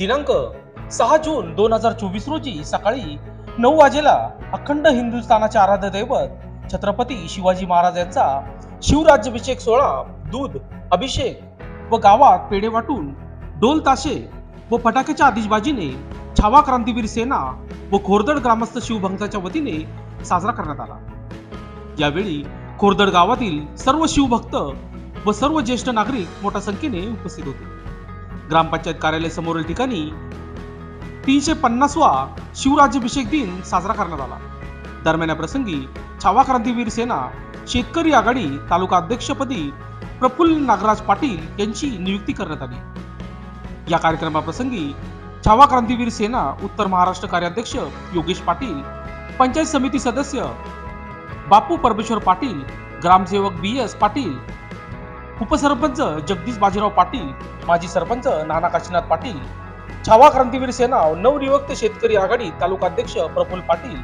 दिनांक सहा जून दोन हजार चोवीस रोजी सकाळी नऊ वाजेला अखंड हिंदुस्थानाचे आराध्य दैवत छत्रपती शिवाजी महाराज यांचा शिवराज्याभिषेक सोहळा दूध अभिषेक व गावात पेढे वाटून डोल ताशे व फटाक्याच्या आतिषबाजीने छावा क्रांतीवीर सेना व खोरदड ग्रामस्थ शिवभक्ताच्या वतीने साजरा करण्यात आला. यावेळी खोरदड गावातील सर्व शिवभक्त व सर्व ज्येष्ठ नागरिक मोठ्या संख्येने उपस्थित होते. ग्रामपंचायत कार्यालय समोरील ठिकाणी तीनशे पन्नासवा शिवराज्याभिषेक दिन साजरा करण्यात आला. दरम्यान या प्रसंगी छावा क्रांतीवीर सेना शेतकरी आघाडी तालुका अध्यक्षपदी प्रफुल्ल नागराज पाटील यांची नियुक्ती करण्यात आली. या कार्यक्रमाप्रसंगी छावा क्रांतीवीर सेना उत्तर महाराष्ट्र कार्याध्यक्ष योगेश पाटील पंचायत समिती सदस्य बापू परमेश्वर पाटील ग्रामसेवक बी एस पाटील उपसरपंच जगदीश बाजीराव पाटील माजी सरपंच नाना काशीनाथ पाटील छावा क्रांतीवीर सेना नवनियुक्त शेतकरी आघाडी तालुका अध्यक्ष प्रफुल्ल पाटील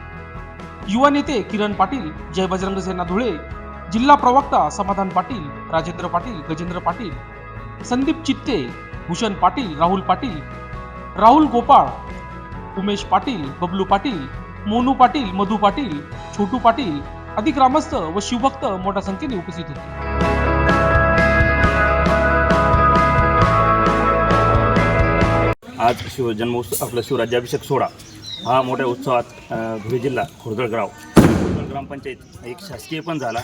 युवा नेते किरण पाटील जय बजरंग सेना धुळे जिल्हा प्रवक्ता समाधान पाटील राजेंद्र पाटील गजेंद्र पाटील संदीप चित्ते भूषण पाटील राहुल पाटील राहुल गोपाळ उमेश पाटील बबलू पाटील मोनू पाटील मधू पाटील छोटू पाटील आदी ग्रामस्थ व शिवभक्त मोठ्या संख्येने उपस्थित होते. आज शिवजन्मोत्सव आपला शिवराज्याभिषेक सोहळा हा मोठ्या उत्सवात धुळे जिल्हा खुर्दळगाव खुर्दळ ग्रामपंचायत एक शासकीय पण झाला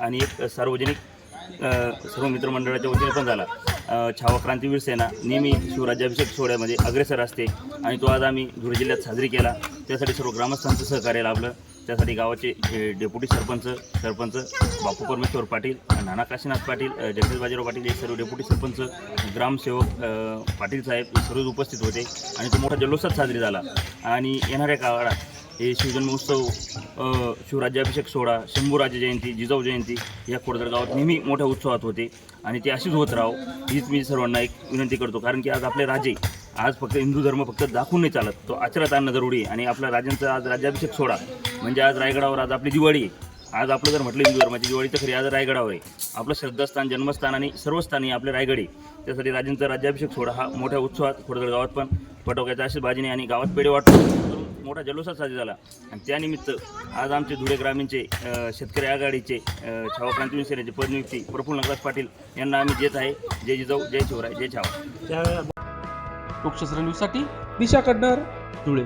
आणि एक सार्वजनिक सर्व मित्रमंडळाच्या वतीने पण झाला. छावा क्रांतीवीर सेना नेहमी शिवराज्याभिषेक सोहळ्यामध्ये अग्रेसर असते आणि तो आज आम्ही धुळे जिल्ह्यात साजरी केला. त्यासाठी सर्व ग्रामस्थांचं सहकार्य लाभलं. त्यासाठी गावाचे हे डेप्युटी सरपंच सरपंच बापू परमेश्वर पाटील नाना काशीनाथ पाटील जगदीश बाजीराव पाटील हे सर्व डेप्युटी सरपंच ग्रामसेवक पाटील साहेब सर्व उपस्थित होते आणि तो मोठा जल्लोषात साजरी झाला. आणि येणाऱ्या काळात हे शिवजन्मोत्सव शिवराज्याभिषेक सोहळा शंभूराजे जयंती जिजाऊ जयंती या खोडदर गावात नेहमी मोठ्या उत्सवात होते. आणि ते अशीच होत राहो हीच मी सर्वांना एक विनंती करतो. कारण की आज आपले राजे आज फक्त हिंदू धर्म फक्त दाखवून नाही चालत. तो आचरत आणणं जरुरी आहे. आणि आपल्या राजांचा आज राज्याभिषेक सोडा म्हणजे आज रायगडावर आज आपली दिवाळी आहे. आज आपलं जर म्हटलं हिंदू धर्माची दिवाळी तर खरी आज रायगडावर आहे. आपलं श्रद्धास्थान जन्मस्थान आणि सर्व स्थानी आपले रायगड आहे. त्यासाठी राजांचा राज्याभिषेक सोडा हा मोठ्या उत्सवात खोडदळ गावात पण फटोक्याच्या आशीर्बाजीने आणि गावात पेढे वाटून मोठा जल्लोषात साजरा झाला. आणि त्यानिमित्त आज आमचे धुळे ग्रामीणचे शेतकरी आघाडीचे छावा क्रांती सेनेचे पदनियुक्ती प्रफुल्ल नगराज पाटील यांना आम्ही देत आहे. जय जिजाऊ जय शिवराय जय छावा. लोकशास्त्र न्यूजसाठी दिशा कडणार धुळे.